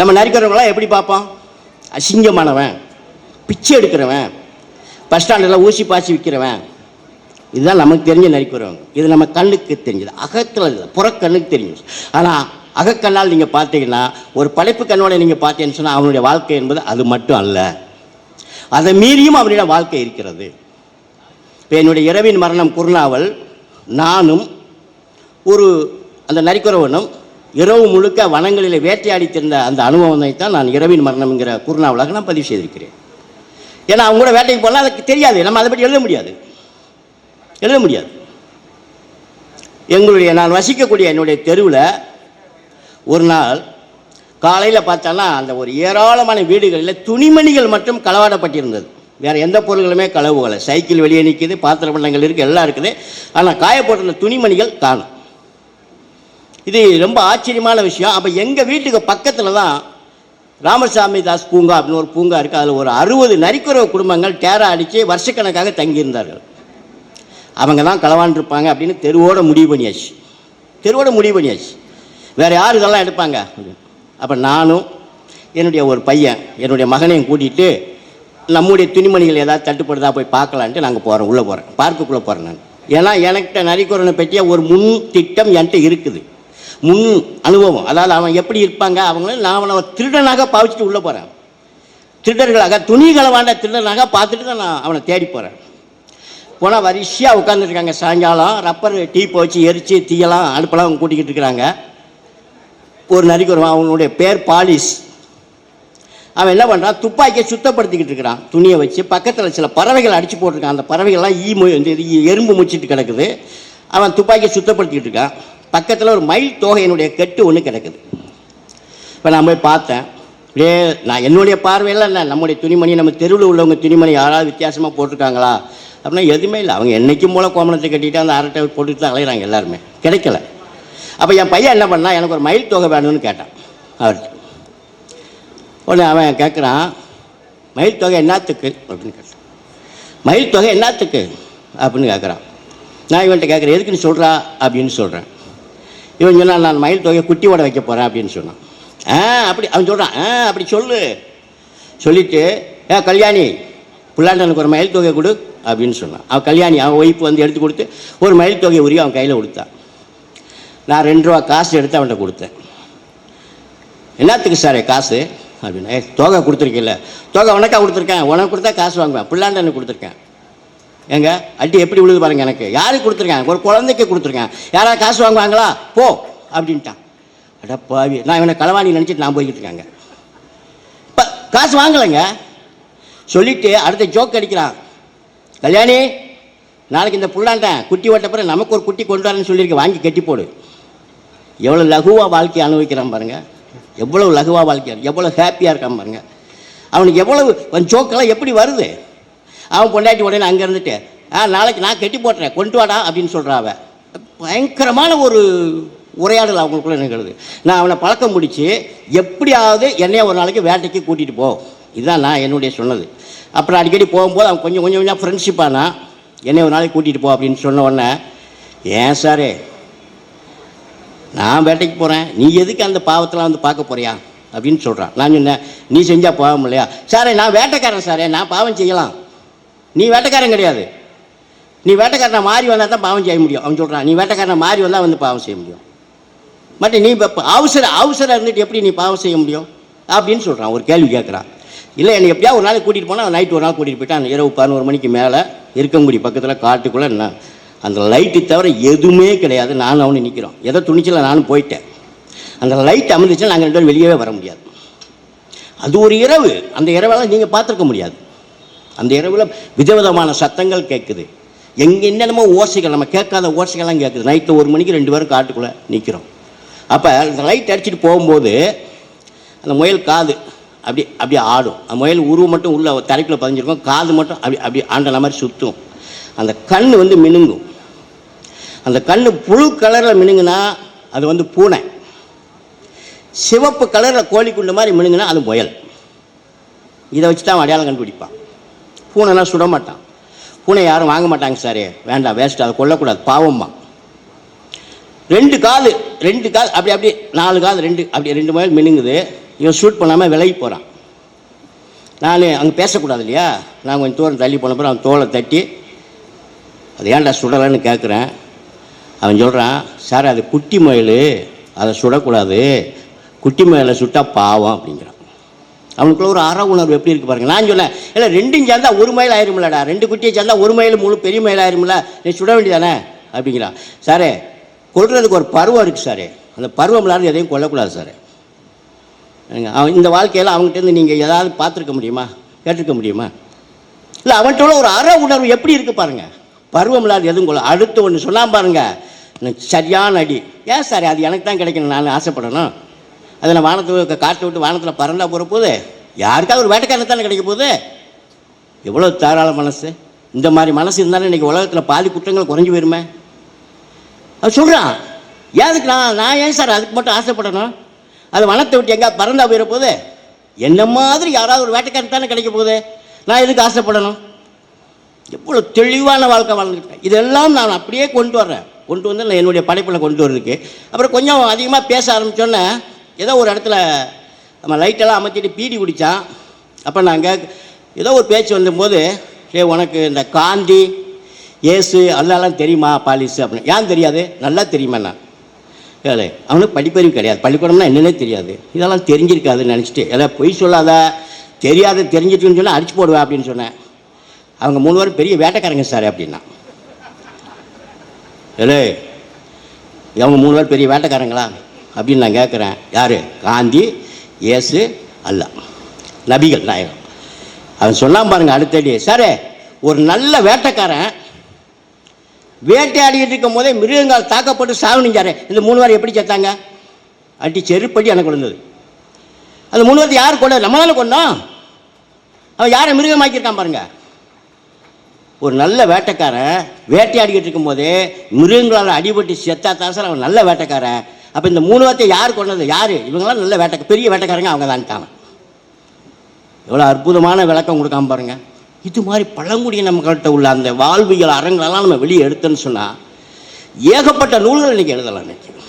நம்ம நரிக்கிறவங்களாம் எப்படி பார்ப்போம் அசிங்கமானவன் பிச்சை எடுக்கிறவன் பஸ் ஸ்டாண்டில் ஊசி பாசி விற்கிறவன் இதுதான் நமக்கு தெரிஞ்ச நரிக்கிறவங்க இது நம்ம கண்ணுக்கு தெரிஞ்சது. அகத்தில் இல்லை புறக்கண்ணுக்கு தெரிஞ்சது. ஆனால் அகக்கண்ணால் நீங்கள் பார்த்தீங்கன்னா ஒரு படைப்பு கண்ணோட நீங்கள் பார்த்தீங்கன்னு சொன்னால் அவனுடைய வாழ்க்கை என்பது அது மட்டும் அல்ல. அதை மீறியும் அவனுடைய வாழ்க்கை இருக்கிறது. இப்போ என்னுடைய இரவின் மரணம் குருணாவல் நானும் ஒரு அந்த நரிக்குறவனும் இரவு முழுக்க வனங்களில் வேட்டையாடித்திருந்த அந்த அனுபவத்தை தான் நான் இரவின் மரணம்ங்கிற குறுநாவலாக நான் பதிவு செய்திருக்கிறேன். ஏன்னா அவங்க கூட வேட்டைக்கு போனால் அதுக்கு தெரியாது. நம்ம அதை பற்றி எழுத முடியாது. எழுத முடியாது. எங்களுடைய நான் வசிக்கக்கூடிய என்னுடைய தெருவில் ஒரு நாள் காலையில் பார்த்தோன்னா அந்த ஒரு ஏராளமான வீடுகளில் துணிமணிகள் மட்டும் களவாடப்பட்டிருந்தது. வேறு எந்த பொருள்களுமே களவுகளை சைக்கிள் வெளியே நிற்கிது பாத்திர பண்டங்கள் இருக்குது எல்லாம் இருக்குது. ஆனால் காயப்பட்டிருந்த துணிமணிகள் காணும். இது ரொம்ப ஆச்சரியமான விஷயம். அப்போ எங்கள் வீட்டுக்கு பக்கத்தில் தான் ராமசாமி தாஸ் பூங்கா அப்படின்னு ஒரு பூங்கா இருக்குது அதில் ஒரு அறுபது நரிக்குறவு குடும்பங்கள் டேரா அடித்து வருஷக்கணக்காக தங்கியிருந்தார்கள். அவங்க தான் களவாண்டிருப்பாங்க அப்படின்னு தெருவோட முடிவு பண்ணியாச்சு. தெருவோட முடிவு பண்ணியாச்சு. வேறு யார் இதெல்லாம் எடுப்பாங்க? அப்போ நானும் என்னுடைய ஒரு பையன் என்னுடைய மகனையும் கூட்டிகிட்டு நம்முடைய துணிமணிகள் ஏதாவது தட்டுப்படுதா போய் பார்க்கலான்ட்டு நாங்கள் போகிறோம் உள்ளே போகிறேன் பார்க்குக்குள்ளே போகிறேன் நான். ஏன்னா எனக்கிட்ட நரிக்குறனை பற்றிய ஒரு முன் திட்டம் என்கிட்ட இருக்குது. முன் அனுபவம். அதாவது அவன் எப்படி இருப்பாங்க? அவங்கள நான் அவனை திருடனாக பாவிச்சுட்டு உள்ளே போகிறேன் திருடர்களாக துணி களவாண்ட திருடனாக பார்த்துட்டு தான் நான் அவனை தேடி போகிறேன் போனால் வரிசையாக உட்காந்துருக்காங்க சாயங்காலம் ரப்பர் டீ போச்சு எரிச்சு தீயெல்லாம் அடுப்பெல்லாம் அவங்க கூட்டிக்கிட்டு இருக்கிறாங்க. ஒரு நரிக்கு வருவான். அவனுடைய பேர் பாலிஸ். அவன் என்ன பண்ணுறான் துப்பாக்கியை சுத்தப்படுத்திக்கிட்டு இருக்கிறான். துணியை வச்சு பக்கத்தில் சில பறவைகள் அடித்து போட்டிருக்கான். அந்த பறவைகள்லாம் ஈ மு எறும்பு முச்சிட்டு கிடக்குது. அவன் துப்பாக்கியை சுத்தப்படுத்திக்கிட்டு இருக்கான். பக்கத்தில் ஒரு மயில் தோகையினுடைய கெட்டு ஒன்று கிடக்குது. இப்போ நான் போய் பார்த்தேன். அப்படியே நான் என்னுடைய பார்வையில் என்ன நம்முடைய துணிமணி நம்ம தெருவில் உள்ளவங்க துணிமணி யாராவது வித்தியாசமாக போட்டிருக்காங்களா? அப்படின்னா எதுவுமே இல்லை. அவங்க என்றைக்கும் மூல கோமணத்தை கட்டிட்டு அந்த அரட்டை போட்டுட்டு தான் அலையிறாங்க எல்லாருமே. கிடைக்கல. அப்போ என் பையன் என்ன பண்ணால் எனக்கு ஒரு மயில் தொகை வேணும்னு கேட்டான். அவர்கிட்ட. உடனே அவன் கேட்குறான் மயில் தொகை என்னத்துக்கு? அப்படின்னு கேட்டான். மயில் தொகை என்னத்துக்கு? அப்படின்னு கேட்குறான் நான் இவன்கிட்ட கேட்குறேன் எதுக்குன்னு சொல்கிறா அப்படின்னு சொல்கிறேன் இவன் சொன்னான் நான் மயில் தொகையை குட்டி ஓட வைக்க போகிறேன் அப்படின்னு சொன்னான். ஆ அப்படி அவன் சொல்கிறான் ஆ அப்படி சொல்லு. சொல்லிட்டு ஏ கல்யாணி புல்லாண்டனுக்கு ஒரு மயில் தொகை கொடு அப்படின்னு சொன்னான். அவன் கல்யாணி அவன் ஒய்ஃப் வந்து எடுத்து கொடுத்து ஒரு மயில் தொகையை உரிய அவன் கையில் கொடுத்தான் நான் ரெண்டு ரூபா காசு எடுத்து அவன்கிட்ட கொடுத்தேன். என்னத்துக்கு சார் காசு? அப்படின்னு ஏ தொகை கொடுத்துருக்கீல்ல தொகை உனக்கா கொடுத்துருக்கேன். உனக்கு கொடுத்தா காசு வாங்குவேன். பிள்ளாண்டனுக்கு கொடுத்துருக்கேன். ஏங்க அடி எப்படி விழுது பாருங்க எனக்கு. யாருக்கு கொடுத்துருக்கேன் ஒரு குழந்தைக்கு கொடுத்துருக்கேன் யாராவது காசு வாங்குவாங்களா? போ அப்படின்ட்டான். அட பாவி நான் இவனை களவாணி நினச்சிட்டு நான் போய்கிட்டு இருக்காங்க இப்போ காசு வாங்கலைங்க. சொல்லிட்டு அடுத்த ஜோக் அடிக்கிறான். கல்யாணி நாளைக்கு இந்த புள்ளாண்டேன் குட்டி ஓட்ட பிறகு நமக்கு ஒரு குட்டி கொண்டு வரேன்னு சொல்லியிருக்கேன் வாங்கி கட்டி போடு. எவ்வளோ லகுவாக வாழ்க்கையை அனுபவிக்கிறான் பாருங்க. எவ்வளவு லகுவாக வாழ்க்கையாக எவ்வளோ ஹாப்பியாக இருக்கான் பாருங்க. அவனுக்கு எவ்வளவு ஜோக்கெல்லாம் எப்படி வருது? அவன் கொண்டாட்டி உடனே அங்கே இருந்துட்டு ஆ நாளைக்கு நான் கட்டி போட்டுறேன் கொண்டு வாடா அப்படின்னு சொல்கிறா அவன் பயங்கரமான ஒரு உரையாடல் அவங்களுக்குள்ள நிகழுது. நான் அவனை பழக்கம் முடித்து எப்படியாவது என்னைய ஒரு நாளைக்கு வேட்டைக்கு கூட்டிகிட்டு போ. இதுதான் நான் என்னுடைய சொன்னது. அப்புறம் அடிக்கடி போகும்போது அவன் கொஞ்சம் கொஞ்சம் கொஞ்சம் ஃப்ரெண்ட்ஷிப் என்னை ஒரு நாளைக்கு கூட்டிகிட்டு போ அப்படின்னு சொன்ன உடனே ஏன் சாரே நான் வேட்டைக்கு போகிறேன் நீ எதுக்கு அந்த பாவத்தெல்லாம் வந்து பார்க்க போறியா? அப்படின்னு சொல்கிறான் நான் சொன்னேன் நீ செஞ்சால் பாவம் இல்லையா? சாரே நான் வேட்டைக்காரன் சாரே நான் பாவம் செய்யலாம். நீ வேட்டைக்காரன் கிடையாது. நீ வேட்டைக்காரனை மாறி வந்தால் தான் பாவம் செய்ய முடியும். அவன் சொல்கிறான் நீ வேட்டைக்காரனை மாறி வந்தால் வந்து பாவம் செய்ய முடியும். மற்ற நீ இப்போ அவசர அவசரம் இருந்துட்டு எப்படி நீ பாவம் செய்ய முடியும்? அப்படின்னு சொல்கிறான் ஒரு கேள்வி கேட்குறான் இல்லை என்னை எப்படியா ஒரு நாள் கூட்டிகிட்டு போனால் நைட்டு ஒரு நாள் கூட்டிகிட்டு போயிட்டான் இரவு பதினோரு மணிக்கு மேலே இருக்கங்குடி பக்கத்தில் காட்டுக்குள்ளே என்ன அந்த லைட்டு தவிர எதுவுமே கிடையாது. நானும் அவனு நிற்கிறோம் எதை துணிச்சல நானும் போயிட்டேன். அந்த லைட் அமர்ந்துச்சுன்னா நாங்கள் ரெண்டு பேரும் வெளியவே வர முடியாது. அது ஒரு இரவு. அந்த இரவெல்லாம் நீங்கள் பார்த்துருக்க முடியாது. அந்த இரவில் விதவிதமான சத்தங்கள் கேட்குது எங்கே என்னென்னமோ ஓசைகள் நம்ம கேட்காத ஓசைகள்லாம் கேட்குது நைட்டில் ஒரு மணிக்கு ரெண்டு பேரும் காட்டுக்குள்ளே நிற்கிறோம் அப்போ அந்த லைட் அடிச்சுட்டு போகும்போது அந்த முயல் காது அப்படி அப்படியே ஆடும். அந்த முயல் உருவம் மட்டும் உள்ள தரைக்குள்ளே பதிஞ்சிருக்கும். காது மட்டும் அப்படி அப்படி ஆண்டன மாதிரி சுற்றும் அந்த கண் வந்து மினுங்கும். அந்த கண் புழு கலரில் மினுங்குனா அது வந்து பூனை. சிவப்பு கலரில் கோழிக்குண்டு மாதிரி மினுங்குனா அது முயல். இதை வச்சு தான் அடையாளம் கண்டுபிடிப்பான். பூனைலாம் சுட மாட்டான் பூனை யாரும் வாங்க மாட்டாங்க சார் வேண்டாம் வேஸ்ட் அதை கொல்லக்கூடாது. பாவம்மா. ரெண்டு கால் ரெண்டு கால் அப்படி அப்படி நாலு கால் ரெண்டு அப்படி ரெண்டு மைல் மினுங்குது. இவன் ஷூட் பண்ணாமல் விலகி போகிறான் நான் அங்கே பேசக்கூடாது இல்லையா? நான் கொஞ்சம் தூரம் தள்ளி போன அப்புறம் அவன் தோலை தட்டி அது ஏன்டா சுடலைன்னு கேட்குறேன் அவன் சொல்கிறான் சார் அது குட்டி மயில் அதை சுடக்கூடாது. குட்டி மயிலை சுட்டால் பாவம் அப்படிங்கிறான். அவனுக்குள்ள ஒரு அற உணர்வு எப்படி இருக்கு பாருங்க. நான் சொன்னேன் இல்லை ரெண்டும் சேர்ந்தா ஒரு மைல் ஆயிருமில்லடா ரெண்டு குட்டியை சேர்ந்தா ஒரு மைல் முழு பெரிய மைல் ஆயிருமில்ல நீ சுட வேண்டியதானே? அப்படிங்கிறான் சாரே கொள்றதுக்கு ஒரு பருவம் இருக்குது சாரே. அந்த பருவம் இல்லாத எதையும் கொல்லக்கூடாது சார். அவன் இந்த வாழ்க்கையில் அவங்ககிட்டருந்து நீங்கள் ஏதாவது பார்த்துருக்க முடியுமா? கேட்டிருக்க முடியுமா? இல்லை அவன்கிட்ட உள்ள ஒரு அற உணர்வு எப்படி இருக்கு பாருங்க. பருவம் இல்லாத எதுவும் கொள்ள அடுத்து ஒன்று சொன்னால் பாருங்க. எனக்கு சரியான அடி. ஏன் சார் அது எனக்கு தான் கிடைக்கணும் நான் ஆசைப்படணும்? அதை நான் வானத்தை காற்று விட்டு வானத்தில் பறந்தா போகிற போது யாருக்காவது ஒரு வேட்டைக்காரன் தானே கிடைக்க போகுது? எவ்வளோ தாராள மனசு. இந்த மாதிரி மனசு இருந்தாலும் இன்றைக்கி உலகத்தில் பாதி குற்றங்கள் குறைஞ்சி போயிருமே. அது சொல்கிறான் ஏதுக்கு நான் நான் ஏன் சார் அதுக்கு மட்டும் ஆசைப்படணும்? அது வனத்தை விட்டு எங்கே பறந்தா போயிட போகுது என்ன மாதிரி யாராவது ஒரு வேட்டைக்காரன் தானே கிடைக்க போகுது? நான் எதுக்கு ஆசைப்படணும்? எவ்வளோ தெளிவான வாழ்க்கை வாழ்ந்துக்கிட்டேன் இதெல்லாம் நான் அப்படியே கொண்டு வர்றேன். கொண்டு வந்து நான் என்னுடைய படைப்பில் கொண்டு வர்றதுக்கு. அப்புறம் கொஞ்சம் அதிகமாக பேச ஆரம்பித்தோன்னே ஏதோ ஒரு இடத்துல நம்ம லைட்டெல்லாம் அமர்த்திட்டு பீடி குடித்தான் அப்போ நாங்கள் ஏதோ ஒரு பேச்சு வந்தபோது ஏ உனக்கு இந்த காந்தி இயேசு அல்லாலாம் தெரியுமா பாலிஸ் அப்படின்னு. ஏன் தெரியாது? நல்லா தெரியுமா நான் ஏழை அவனுக்கு படிப்பறிவு கிடையாது. பள்ளிக்கூடம்னா என்னன்னே தெரியாது. இதெல்லாம் தெரிஞ்சிருக்காதுன்னு நினச்சிட்டு எல்லாம் பொய் சொல்லாத. தெரியாத தெரிஞ்சிட்டுன்னு சொன்னால் அடிச்சு போடுவேன் அப்படின்னு சொன்னேன். அவங்க மூணு பேரும் பெரிய வேட்டைக்காரங்க சார் அப்படின்னா. ஏலே அவங்க மூணு பேர் பெரிய வேட்டைக்காரங்களா? அப்படின்னு நான் கேட்குறேன் யார்? காந்தி இயேசு அல்ல. நபிகள் நாயகம். அவன் சொன்னான் பாருங்கள் அடுத்தடி சாரே ஒரு நல்ல வேட்டைக்காரன் வேட்டையாடிட்டு இருக்கும் போதே மிருகங்கள் தாக்கப்பட்டு சாவணிஞ்சாரு இந்த மூணு வாரம் எப்படி செத்தாங்க? அடி செருப்படி எனக்கு விழுந்தது. அந்த மூணு வாரத்தை யார் கொண்ட நம்ம தானே கொண்டோம். அவன் யாரை மிருகமாக்கியிருக்கான் பாருங்க. ஒரு நல்ல வேட்டைக்காரன் வேட்டையாடிக்கிட்டு இருக்கும்போதே மிருகங்களால் அடிபட்டு செத்தா தான் சார் அவன் நல்ல வேட்டைக்காரன். அப்போ இந்த மூணு வார்த்தையை யார் கொண்டது? யார்? இவங்களாம் நல்ல வேட்டை பெரிய வேட்டைக்காரங்க அவங்க தான்ட்டாங்க எவ்வளோ அற்புதமான விளக்கம் கொடுக்காம பாருங்க. இது மாதிரி பழங்குடியின நம்மகிட்ட உள்ள அந்த வாழ்வியல் அறங்களெல்லாம் நம்ம வெளியே எடுத்தோன்னு சொன்னால் ஏகப்பட்ட நூல்கள் இன்றைக்கி எழுதலாம் நினைக்கிறேன்